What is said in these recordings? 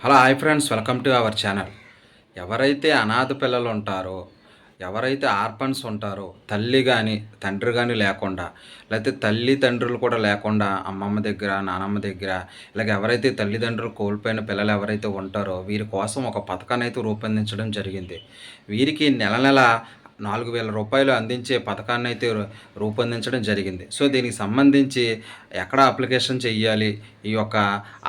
Hello hi friends welcome to our channel. ఎవరైతే అనాథ పిల్లలు ఉంటారో ఎవరైతే ఆర్పన్స్ ఉంటారో తల్లి కానీ తండ్రి కానీ లేకుండా లేకపోతే తల్లి తండ్రులు కూడా లేకుండా అమ్మమ్మ దగ్గర నానమ్మ దగ్గర ఇలాగ ఎవరైతే తల్లిదండ్రులు కోల్పోయిన పిల్లలు ఎవరైతే ఉంటారో వీరి కోసం ఒక పథకాన్ని అయితే రూపొందించడం జరిగింది. వీరికి నెల నెల నాలుగు వేల రూపాయలు అందించే పథకాన్ని అయితే రూపొందించడం జరిగింది. సో దీనికి సంబంధించి ఎక్కడ అప్లికేషన్ చేయాలి ఈ యొక్క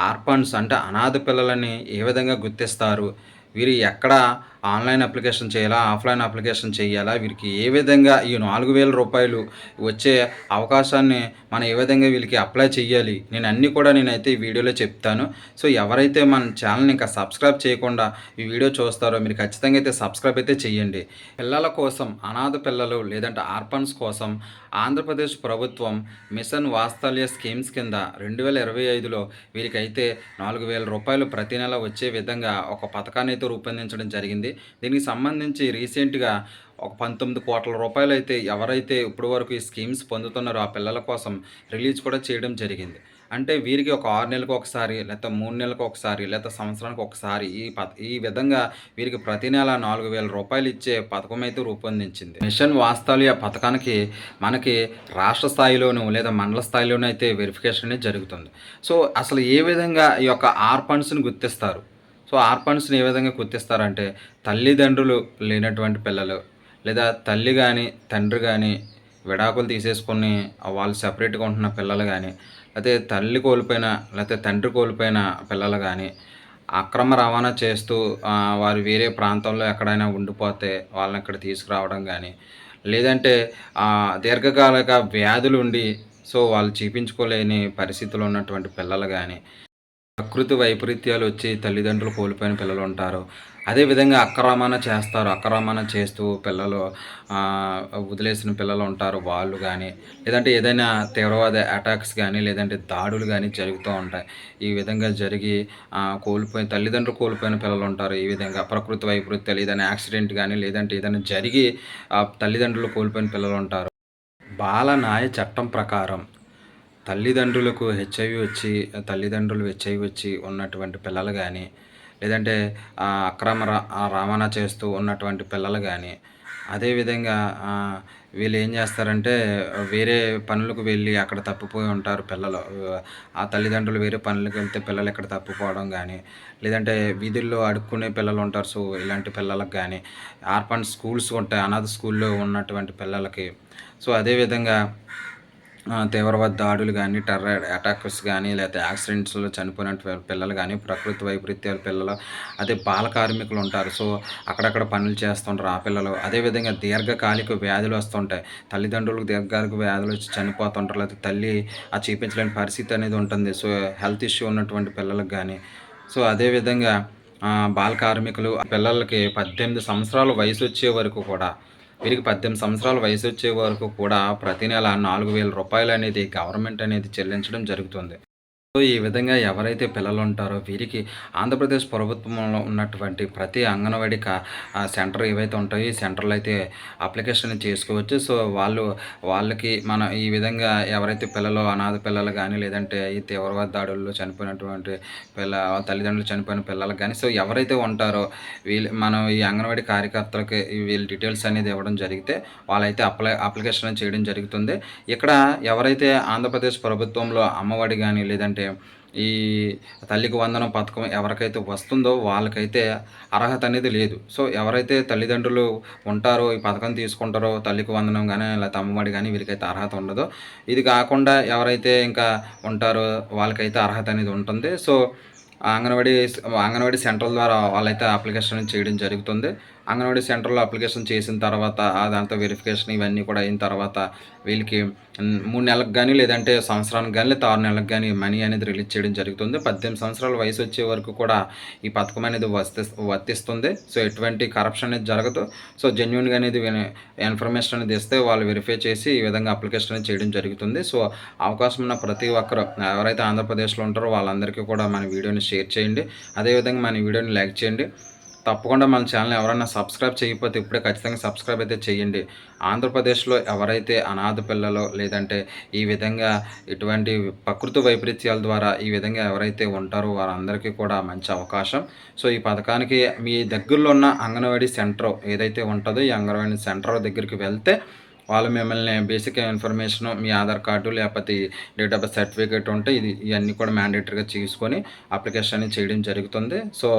ఆర్ఫన్స్ అంటే అనాథ పిల్లలని ఏ విధంగా గుర్తిస్తారు? వీరు ఎక్కడ ఆన్లైన్ అప్లికేషన్ చేయాలా ఆఫ్లైన్ అప్లికేషన్ చేయాలా? వీరికి ఏ విధంగా ఈ నాలుగు వేల రూపాయలు వచ్చే అవకాశాన్ని మనం ఏ విధంగా వీళ్ళకి అప్లై చేయాలి? నేను అన్నీ కూడా నేనైతే ఈ వీడియోలో చెప్తాను. సో ఎవరైతే మన ఛానల్ని ఇంకా సబ్స్క్రైబ్ చేయకుండా ఈ వీడియో చూస్తారో మీరు ఖచ్చితంగా అయితే సబ్స్క్రైబ్ అయితే చేయండి. పిల్లల కోసం అనాథ పిల్లలు లేదంటే ఆర్పన్స్ కోసం ఆంధ్రప్రదేశ్ ప్రభుత్వం మిషన్ వాత్సల్య స్కీమ్స్ కింద రెండు వేల ఇరవై ఐదులో వీరికైతే నాలుగు వేల రూపాయలు ప్రతి నెల వచ్చే విధంగా ఒక పథకాన్ని అయితే రూపొందించడం జరిగింది. దీనికి సంబంధించి రీసెంట్గా ఒక పంతొమ్మిది కోట్ల రూపాయలు అయితే ఎవరైతే ఇప్పటి వరకు ఈ స్కీమ్స్ పొందుతున్నారో ఆ పిల్లల కోసం రిలీజ్ కూడా చేయడం జరిగింది. అంటే వీరికి ఒక ఆరు నెలలకు ఒకసారి లేకపోతే మూడు నెలలకు ఒకసారి లేకపోతే సంవత్సరానికి ఒకసారి ఈ ఈ విధంగా వీరికి ప్రతి నెల నాలుగు వేల రూపాయలు ఇచ్చే పథకం అయితే రూపొందించింది. మిషన్ వాస్తవ్య పథకానికి మనకి రాష్ట్ర స్థాయిలోను లేదా మండల స్థాయిలోనూ అయితే వెరిఫికేషన్ అనేది జరుగుతుంది. సో అసలు ఏ విధంగా ఈ యొక్క ఆర్ ఫండ్స్ని గుర్తిస్తారు? సో ఆర్పన్స్ని ఏ విధంగా గుర్తిస్తారంటే తల్లిదండ్రులు లేనటువంటి పిల్లలు లేదా తల్లి కానీ తండ్రి కానీ విడాకులు తీసేసుకొని వాళ్ళు సపరేట్గా ఉంటున్న పిల్లలు కానీ లేకపోతే తల్లి కోల్పోయిన లేకపోతే తండ్రి కోల్పోయిన పిల్లలు కానీ అక్రమ రవాణా చేస్తూ వారు వేరే ప్రాంతంలో ఎక్కడైనా ఉండిపోతే వాళ్ళని ఇక్కడ తీసుకురావడం కానీ లేదంటే దీర్ఘకాలిక వ్యాధులు ఉండి సో వాళ్ళు చూపించుకోలేని పరిస్థితులు ఉన్నటువంటి పిల్లలు కానీ ప్రకృతి వైపరీత్యాలు వచ్చి తల్లిదండ్రులు కోల్పోయిన పిల్లలు ఉంటారు. అదేవిధంగా అక్రమణ చేస్తారు. అక్రమణ చేస్తూ పిల్లలు వదిలేసిన పిల్లలు ఉంటారు. వాళ్ళు కానీ లేదంటే ఏదైనా తీవ్రవాద అటాక్స్ కానీ లేదంటే దాడులు కానీ జరుగుతూ ఉంటాయి. ఈ విధంగా జరిగి కోల్పోయిన తల్లిదండ్రులు కోల్పోయిన పిల్లలు ఉంటారు ఈ విధంగా. ప్రకృతి వైపరీత్యాలు ఏదైనా యాక్సిడెంట్ కానీ లేదంటే ఏదైనా జరిగి తల్లిదండ్రులు కోల్పోయిన పిల్లలు ఉంటారు. బాల న్యాయ చట్టం ప్రకారం తల్లిదండ్రులకు హెచ్ఐవి వచ్చి తల్లిదండ్రులు హెచ్ఐవి వచ్చి ఉన్నటువంటి పిల్లలు కానీ లేదంటే అక్రమ రా రవాణా చేస్తూ ఉన్నటువంటి పిల్లలు కానీ అదేవిధంగా వీళ్ళు ఏం చేస్తారంటే వేరే పనులకు వెళ్ళి అక్కడ తప్పిపోయి ఉంటారు పిల్లలు. ఆ తల్లిదండ్రులు వేరే పనులకు వెళ్తే పిల్లలు ఇక్కడ తప్పిపోవడం కానీ లేదంటే వీధుల్లో అడుక్కునే పిల్లలు ఉంటారు. సో ఇలాంటి పిల్లలకు కానీ ఆర్ఫన్ స్కూల్స్ ఉంటాయి అనాథ స్కూల్లో ఉన్నటువంటి పిల్లలకి. సో అదేవిధంగా తీవ్రవాద దాడులు కానీ టెర్రర్ అటాక్స్ కానీ లేకపోతే యాక్సిడెంట్స్లో చనిపోయిన పిల్లలు కానీ ప్రకృతి వైపరీత్యాల పిల్లలు అదే బాల కార్మికులు ఉంటారు. సో అక్కడక్కడ పనులు చేస్తుంటారు ఆ పిల్లలు. అదేవిధంగా దీర్ఘకాలిక వ్యాధులు వస్తుంటాయి. తల్లిదండ్రులకు దీర్ఘకాలిక వ్యాధులు వచ్చి చనిపోతుంటారు. లేకపోతే తల్లి ఆ చూపించలేని పరిస్థితి అనేది ఉంటుంది. సో హెల్త్ ఇష్యూ ఉన్నటువంటి పిల్లలకు కానీ సో అదేవిధంగా బాల కార్మికులు పిల్లలకి పద్దెనిమిది సంవత్సరాల వయసు వచ్చే వరకు కూడా వీరికి పద్దెనిమిది సంవత్సరాల వయసు వచ్చే వరకు కూడా ప్రతి నెల నాలుగు వేల రూపాయలు అనేది గవర్నమెంట్ అనేది చెల్లించడం జరుగుతుంది. సో ఈ విధంగా ఎవరైతే పిల్లలు ఉంటారో వీరికి ఆంధ్రప్రదేశ్ ప్రభుత్వంలో ఉన్నటువంటి ప్రతి అంగన్వాడీ కా సెంటర్ ఏవైతే ఉంటాయో ఈ సెంటర్లో అయితే అప్లికేషన్ చేసుకోవచ్చు. సో వాళ్ళు వాళ్ళకి మనం ఈ విధంగా ఎవరైతే పిల్లలు అనాథ పిల్లలు కానీ లేదంటే ఈ తీవ్రవాద దాడుల్లో చనిపోయినటువంటి పిల్ల తల్లిదండ్రులు చనిపోయిన పిల్లలు కానీ సో ఎవరైతే ఉంటారో వీళ్ళు మనం ఈ అంగన్వాడీ కార్యకర్తలకి వీళ్ళ డీటెయిల్స్ అనేది ఇవ్వడం జరిగితే వాళ్ళైతే అప్లై అప్లికేషన్ చేయడం జరుగుతుంది. ఇక్కడ ఎవరైతే ఆంధ్రప్రదేశ్ ప్రభుత్వంలో అమ్మఒడి కానీ లేదంటే ఈ తల్లికి వందనం పథకం ఎవరికైతే వస్తుందో వాళ్ళకైతే అర్హత అనేది లేదు. సో ఎవరైతే తల్లిదండ్రులు ఉంటారో ఈ పథకం తీసుకుంటారో తల్లికి వందనం కానీ లేకపోతే అమ్మఒడి కానీ వీరికైతే అర్హత ఉండదు. ఇది కాకుండా ఎవరైతే ఇంకా ఉంటారో వాళ్ళకైతే అర్హత అనేది ఉంటుంది. సో అంగన్వాడీ అంగన్వాడీ సెంటర్ ద్వారా వాళ్ళైతే అప్లికేషన్ చేయడం జరుగుతుంది. అంగన్వాడీ సెంటర్లో అప్లికేషన్ చేసిన తర్వాత దాంతో వెరిఫికేషన్ ఇవన్నీ కూడా అయిన తర్వాత వీళ్ళకి మూడు నెలలకు కానీ లేదంటే సంవత్సరానికి కానీ లేదా ఆరు నెలలకు కానీ మనీ అనేది రిలీజ్ చేయడం జరుగుతుంది. పద్దెనిమిది సంవత్సరాల వయసు వచ్చే వరకు కూడా ఈ పథకం అనేది వర్తి వర్తిస్తుంది. సో ఎటువంటి కరప్షన్ అనేది జరగదు. సో జెన్యున్గా అనేది ఇన్ఫర్మేషన్ అనేది ఇస్తే వాళ్ళు వెరిఫై చేసి ఈ విధంగా అప్లికేషన్ అనేది చేయడం జరుగుతుంది. సో అవకాశం ఉన్న ప్రతి ఒక్కరు ఎవరైతే ఆంధ్రప్రదేశ్లో ఉంటారో వాళ్ళందరికీ కూడా మన వీడియోని షేర్ చేయండి. అదేవిధంగా మన వీడియోని లైక్ చేయండి. తప్పకుండా మన ఛానల్ ఎవరైనా సబ్స్క్రైబ్ చేయకపోతే ఇప్పుడే ఖచ్చితంగా సబ్స్క్రైబ్ అయితే చేయండి. ఆంధ్రప్రదేశ్లో ఎవరైతే అనాథ పిల్లలు లేదంటే ఈ విధంగా ఇటువంటి ప్రకృతి వైపరీత్యాల ద్వారా ఈ విధంగా ఎవరైతే ఉంటారో వారందరికీ కూడా మంచి అవకాశం. సో ఈ పథకానికి మీ దగ్గరలో ఉన్న అంగన్వాడీ సెంటర్ ఏదైతే ఉంటుందో ఈ అంగన్వాడీ సెంటర్ దగ్గరికి వెళ్తే వాళ్ళు మిమ్మల్ని బేసిక్ ఇన్ఫర్మేషన్ మీ ఆధార్ కార్డు లేకపోతే డేట్ ఆఫ్ సర్టిఫికేట్ ఉంటే ఇది ఇవన్నీ కూడా మ్యాండేటరీగా తీసుకొని అప్లికేషన్ అనేది చేయడం జరుగుతుంది. సో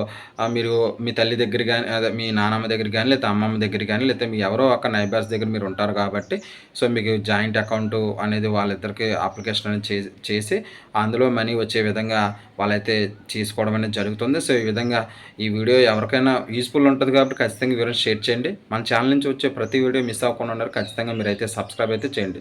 మీరు మీ తల్లి దగ్గర కానీ అదే మీ నానమ్మ దగ్గర కానీ లేదా అమ్మమ్మ దగ్గర కానీ లేదా మీ ఎవరో ఒక నైబర్స్ దగ్గర మీరు ఉంటారు కాబట్టి సో మీకు జాయింట్ అకౌంట్ అనేది వాళ్ళిద్దరికి అప్లికేషన్ అనేది చే- చేసి అందులో మనీ వచ్చే విధంగా వాళ్ళైతే చేసుకోవడం అనేది జరుగుతుంది. సో ఈ విధంగా ఈ వీడియో ఎవరికైనా యూస్ఫుల్ ఉంటుంది కాబట్టి ఖచ్చితంగా ఈ షేర్ చేయండి. మన ఛానల్ నుంచి వచ్చే ప్రతి వీడియో మిస్ అవ్వకుండా ఉన్నారు. ఖచ్చితంగా మీరైతే సబ్స్క్రైబ్ అయితే చేయండి.